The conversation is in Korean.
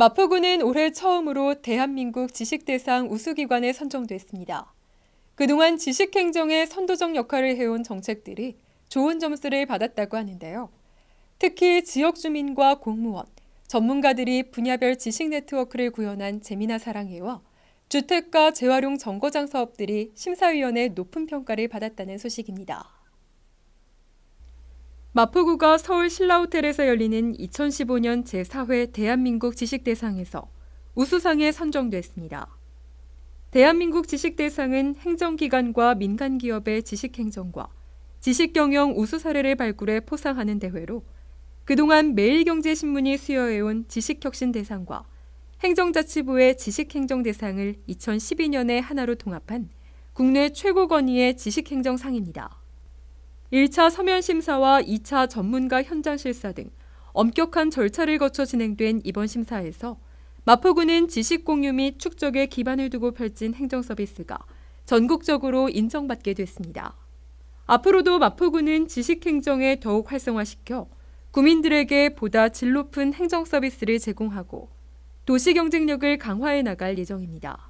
마포구는 올해 처음으로 대한민국 지식대상 우수기관에 선정됐습니다. 그동안 지식행정의 선도적 역할을 해온 정책들이 좋은 점수를 받았다고 하는데요. 특히 지역 주민과 공무원, 전문가들이 분야별 지식 네트워크를 구현한 재미나 사랑해와 주택가 재활용 정거장 사업들이 심사위원회 높은 평가를 받았다는 소식입니다. 마포구가 서울 신라호텔에서 열리는 2015년 제4회 대한민국 지식대상에서 우수상에 선정됐습니다. 대한민국 지식대상은 행정기관과 민간기업의 지식행정과 지식경영 우수 사례를 발굴해 포상하는 대회로 그동안 매일경제신문이 수여해온 지식혁신대상과 행정자치부의 지식행정대상을 2012년에 하나로 통합한 국내 최고 권위의 지식행정상입니다. 1차 서면 심사와 2차 전문가 현장 실사 등 엄격한 절차를 거쳐 진행된 이번 심사에서 마포구는 지식 공유 및 축적에 기반을 두고 펼친 행정 서비스가 전국적으로 인정받게 됐습니다. 앞으로도 마포구는 지식 행정에 더욱 활성화시켜 구민들에게 보다 질 높은 행정 서비스를 제공하고 도시 경쟁력을 강화해 나갈 예정입니다.